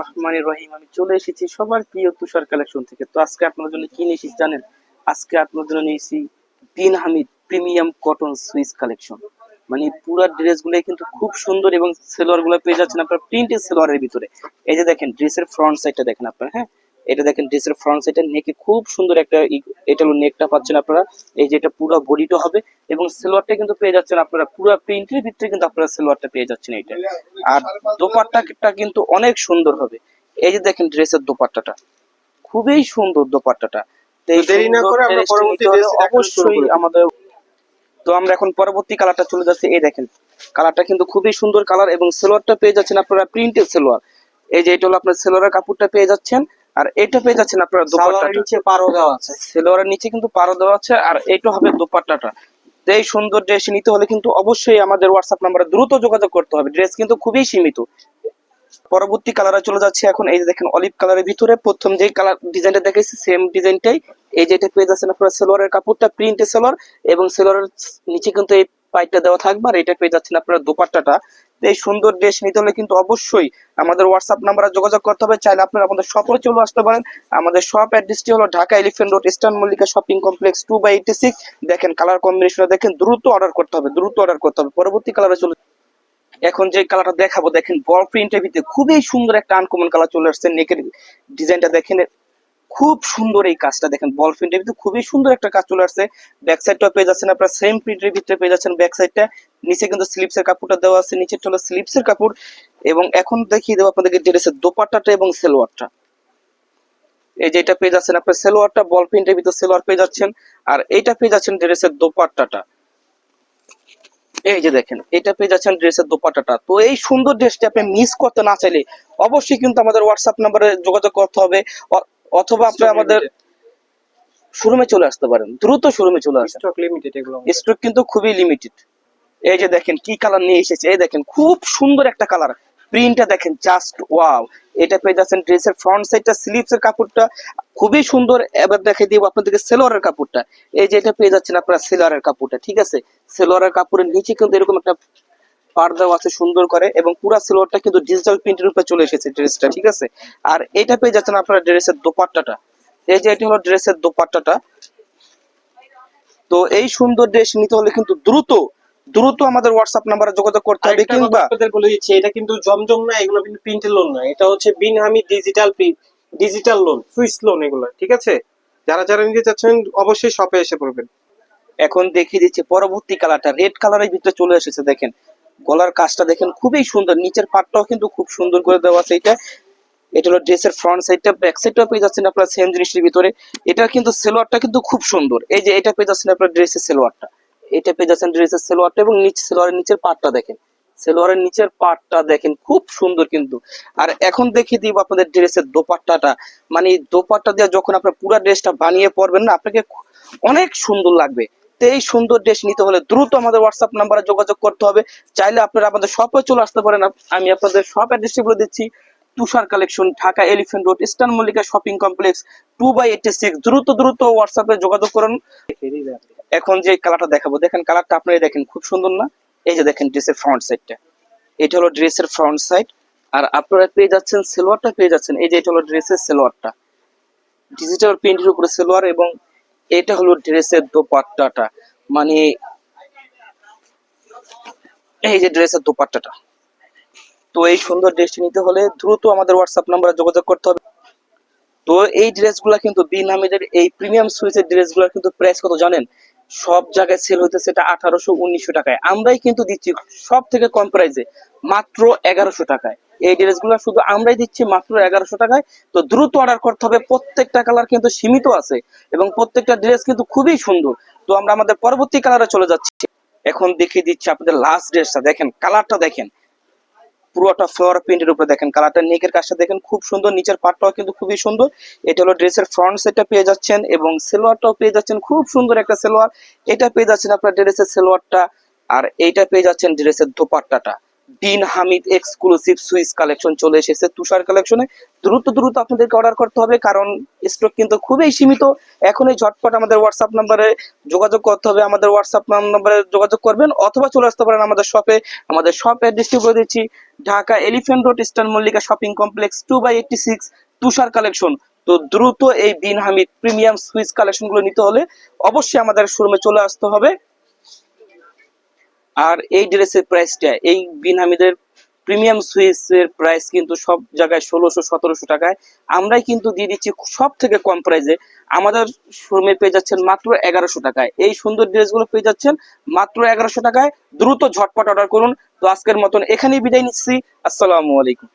রহমানের রহিম। আমি চলে এসেছি সবার প্রিয় তুষার কালেকশন থেকে। তো আজকে আপনার জন্য কি নিয়েছি জানেন? আজকে আপনার জন্য নিয়েছি Bin Hamid premium cotton Swiss collection মানে পুরো ড্রেসগুলো কিন্তু খুব সুন্দর এবং সেলোয়ারগুলো পেয়ে যাচ্ছেন আপনার প্রিন্টেড সেলোয়ারের ভিতরে। এই যে দেখেন ড্রেসের ফ্রন্ট সাইডটা দেখেন আপনার হ্যাঁ? এটা দেখেন ড্রেসের ফ্রন্ট সাইডে নেকে খুব সুন্দর একটা এটা হলো নেকটা পাচ্ছেন আপনারা। এই যে এটা পুরো বডিটা হবে এবং সেলোয়ারটা কিন্তু পেয়ে যাচ্ছেন আপনারা। পুরো প্রিন্টের ভিতরে কিন্তু আপনারা সেলোয়ারটা পেয়ে যাচ্ছেন এটা আর দোপাট্টাটা কিন্তু অনেক সুন্দর হবে। এই যে দেখেন ড্রেসের দোপাট্টাটা। খুবই সুন্দর দোপাট্টাটা। অবশ্যই আমাদের তো আমরা এখন পরবর্তী কালারটা চলে যাচ্ছে। এই দেখেন কালারটা কিন্তু খুবই সুন্দর কালার এবং সেলোয়ারটা পেয়ে যাচ্ছেন আপনারা প্রিন্টেড সেলোয়ার। এই যে এটা হলো আপনার সেলোয়ারের কাপড়টা পেয়ে যাচ্ছেন। আর এটা পেয়ে যাচ্ছেন আপনারা দোপাট্টাটা। নিচে পারও দেওয়া আছে। সেলোয়ারের নিচে কিন্তু পারো দেওয়া আছে আর এইটা হবে দোপাট্টাটা। এই সুন্দর ড্রেস নিতে হলে কিন্তু অবশ্যই আমাদের হোয়াটসঅ্যাপ নাম্বারে দ্রুত যোগাযোগ করতে হবে। ড্রেস কিন্তু খুবই সীমিত। পরবর্তী কালারে চলে যাচ্ছে এখন এই যে দেখেন অলিভ কালারের ভিতরে। প্রথম যে কালার ডিজাইনটা দেখেছি সেম ডিজাইনটাই এই যে এটা পেয়ে যাচ্ছেন আপনারা সেলোয়ারের কাপড়টা প্রিন্টে সেলোয়ার এবং সেলোয়ারের নিচে কিন্তু এই পাইপটা দেওয়া থাকবে আর এটা পেয়ে যাচ্ছেন আপনারা দোপাট্টাটা। এই সুন্দর ড্রেস নিতে হলে কিন্তু অবশ্যই আমাদের হোয়াটসঅ্যাপ নাম্বারে যোগাযোগ করতে হবে। চাইলে আপনারা আমাদের শপে চলে আসতে পারেন। আমাদের শপ অ্যাড্রেসটি হলো Dhaka Elephant Road Eastern Mallika shopping complex two by eighty six দেখেন কালার কম্বিনেশন দেখেন, দ্রুত অর্ডার করতে হবে, দ্রুত অর্ডার করতে হবে। পরবর্তী কালারে চলে এখন যে কালারটা দেখাবো, দেখেন বল প্রিন্টের ভিতরে খুবই সুন্দর একটা আনকমন কালার চলে আসছে। নেকের ডিজাইনটা দেখেন খুব সুন্দর এই কাজটা দেখেন বল প্রিন্টের ভিতরে খুবই সুন্দর একটা কাজ চলে আসছে। ব্যাক সাইডটা পেয়ে যাচ্ছেন আপনার সেম প্রিন্টের ভিতরে পেয়ে যাচ্ছেন ব্যাক সাইডটা নিচে কিন্তু স্লিপসের কাপড়টা দেওয়া আছে নিচে হলো স্লিপসের কাপড়। এবং এখন দেখিয়ে দেবো আপনাদেরকে ড্রেসের দোপাট্টাটা এবং সেলোয়ারটা। এই যে এটা পেয়ে যাচ্ছেন আপনার সেলোয়ারটা বল প্রিন্টের ভিতরে সেলোয়ার পেয়ে যাচ্ছেন। আর এইটা পেয়ে যাচ্ছেন ড্রেসের দোপাট্টাটা। এই যে দেখেন, এটা পেয়ে যাচ্ছেন ড্রেসের দোপাট্টাটা। তো এই সুন্দর ড্রেসটি আপনি মিস করতে না চাইলে অবশ্যই কিন্তু আমাদের হোয়াটসঅ্যাপ নাম্বারে যোগাযোগ করতে হবে। অথবা আপনি আমাদের শোরুমে চলে আসতে পারেন। দ্রুত শোরুমে চলে আসেন। স্টক লিমিটেড এগুলো স্টক কিন্তু খুবই লিমিটেড এই যে দেখেন কি কালার নিয়ে এসেছে এই দেখেন খুব সুন্দর একটা কালার প্রিন্টটা দেখেন জাস্ট ওয়াও এটা পেয়ে যাচ্ছেন ড্রেসের ফ্রন্ট সাইডটা স্লিভসের কাপড়টা। খুবই সুন্দর। এবার দেখে দিব আপনাদেরকে সেলোয়ারের কাপড়টা। এই যে এটা পেয়ে যাচ্ছেন আপনারা সেলোয়ারের কাপড়টা ঠিক আছে? সেলোয়ারের কাপড়ের নিচে কিন্তু এরকম একটা পার দেওয়া আছে সুন্দর করে এবং পুরা সেলোয়ারটা কিন্তু ডিজিটাল প্রিন্টের উপরে চলে এসেছে ড্রেসটা ঠিক আছে? আর এটা পেয়ে যাচ্ছেন আপনারা ড্রেসের দোপাট্টাটা। এই যে এটি হলো ড্রেসের দোপাট্টাটা। তো এই সুন্দর ড্রেস নিতে হলে কিন্তু দ্রুত দ্রুত আমাদের হোয়াটসঅ্যাপ নাম্বারে যোগাযোগ করতে হবে কিংবা আপনাদের বলে দিচ্ছি এটা কিন্তু জমজম না এগুলো কিন্তু প্রিন্টের লোন না। এটা হচ্ছে Bin Hami digital digital lawn Swiss lawn এগুলো ঠিক আছে? যারা যারা নিতে চাচ্ছেন অবশ্যই শপে এসে পড়বেন। এখন দেখিয়ে দিচ্ছে পরবর্তী কালারটা রেড কালারের ভিতরে চলে এসেছে দেখেন। গলার কাজটা দেখেন খুবই সুন্দর। নিচের পাটটাও কিন্তু খুব সুন্দর করে দেওয়া আছে এটা। এটা হলো ড্রেসের ফ্রন্ট সাইডটা ব্যাক সাইডটা পেয়ে যাচ্ছেন আপনার সেম জিনিসের ভিতরে। এটা কিন্তু সেলোয়ারটা কিন্তু খুব সুন্দর। এই যে এটা পেয়ে যাচ্ছেন আপনার ড্রেসের সেলোয়ারটা। এটা পেয়ে যাচ্ছেন ড্রেসের সেলোয়ারটা এবং নিচ সেলোয়ারের নিচের পাটটা দেখেন। সেলোয়ারের নিচের পাটটা দেখেন খুব সুন্দর কিন্তু। আর এখন দেখিয়ে দিব আপনাদের ড্রেসের দোপাট্টাটা। মানে দোপাট্টা দিয়ে যখন আপনার পুরো ড্রেসটা বানিয়ে পরবেন না, আপনাকে অনেক সুন্দর লাগবে। এই সুন্দর ড্রেস নিতে হলে দ্রুত আমাদের হোয়াটসঅ্যাপ নাম্বারে যোগাযোগ করতে হবে। চাইলে আপনারা আমাদের শপে চলে আসতে পারেন। আমি আপনাদের শপ অ্যাড্রেসটি বলে দিচ্ছি। Tushar collection Dhaka Elephant Road Eastern Mallika shopping complex two by eighty six দ্রুত দ্রুত হোয়াটসঅ্যাপে যোগাযোগ করুন। এখন যে কালারটা দেখাবো, দেখেন কালারটা আপনারা দেখেন, খুব সুন্দর না? এই যে দেখেন ড্রেসের ফ্রন্ট সাইডটা এটা হলো ড্রেসের ফ্রন্ট সাইড আর আপনারা পেয়ে যাচ্ছেন সেলোয়ারটা পেয়ে যাচ্ছেন, এই যে এটা হলো ড্রেসের সেলোয়ারটা ডিজিটাল প্রিন্টের উপরে সেলোয়ার এবং এটা হলো ড্রেসের দোপাট্টাটা। মানে এই যে ড্রেসের দোপাট্টাটা। তো এই সুন্দর ড্রেসটি নিতে হলে দ্রুত আমাদের হোয়াটসঅ্যাপ নাম্বারে যোগাযোগ করতে হবে। তো এই ড্রেসগুলা কিন্তু বিন হামিদের এই প্রিমিয়াম সুইচের ড্রেসগুলোর কিন্তু প্রাইস কত জানেন? সব জায়গায় সেল হইতেছে এটা আঠারোশো উনিশশো টাকায়। আমরাই কিন্তু দিচ্ছি সব থেকে কম প্রাইসে মাত্র এগারোশো টাকায়। এই ড্রেসগুলো শুধু আমরাই দিচ্ছি মাত্র এগারোশো টাকায়। তো দ্রুত অর্ডার করতে হবে। প্রত্যেকটা কালার কিন্তু সীমিত আছে এবং প্রত্যেকটা ড্রেস কিন্তু খুবই সুন্দর। তো আমরা আমাদের পরবর্তী কালারে চলে যাচ্ছি। এখন দেখিয়ে দিচ্ছি আপনাদের লাস্ট ড্রেসটা দেখেন কালারটা দেখেন। পুরোটা ফ্লোর প্রিন্টের উপরে দেখেন। কালারটা নেকের কাজটা দেখেন। খুব সুন্দর। নিচের পাটটাও কিন্তু খুবই সুন্দর। এটা হলো ড্রেসের ফ্রন্ট সেটটা পেয়ে যাচ্ছেন এবং সেলোয়ারটাও পেয়ে যাচ্ছেন। খুব সুন্দর একটা সেলোয়ার। এটা পেয়ে যাচ্ছেন আপনার ড্রেসের সেলোয়ারটা। আর এইটা পেয়ে যাচ্ছেন ড্রেসের দোপাট্টাটা। Bin Hamid exclusive Swiss collection চলে এসেছে তুষার কালেকশনে দ্রুত দ্রুত আপনাদেরকে অর্ডার করতে হবে কারণ স্টক কিন্তু খুবই সীমিত। এখনই ঝটপট আমাদের হোয়াটসঅ্যাপ নাম্বারে যোগাযোগ করতে হবে। আমাদের হোয়াটসঅ্যাপ নাম্বারে যোগাযোগ করবেন অথবা চলে আসতে পারেন আমাদের শপে আমাদের শপ অ্যাড্রেসটি বলে দিচ্ছি, Dhaka Elephant Road Eastern Mallika shopping complex two by eighty six Tushar collection তো দ্রুত এই বিন হামিদ প্রিমিয়াম সুইস কালেকশনগুলো নিতে হলে অবশ্যই আমাদের শোরুমে চলে আসতে হবে। আর এই ড্রেসের প্রাইসটা এই বিন হামিদের প্রিমিয়াম সুইসের প্রাইস কিন্তু সব জায়গায় ষোলোশো, সতেরোশো টাকায়। আমরাই কিন্তু দিয়ে দিচ্ছি সব থেকে কম প্রাইসে আমাদের শোরুমে পেয়ে যাচ্ছেন মাত্র এগারোশো টাকায়। এই সুন্দর ড্রেসগুলো পেয়ে যাচ্ছেন মাত্র এগারোশো টাকায়। দ্রুত ঝটপট অর্ডার করুন। তো আজকের মতন এখানেই বিদায় নিচ্ছি। আসসালামু আলাইকুম।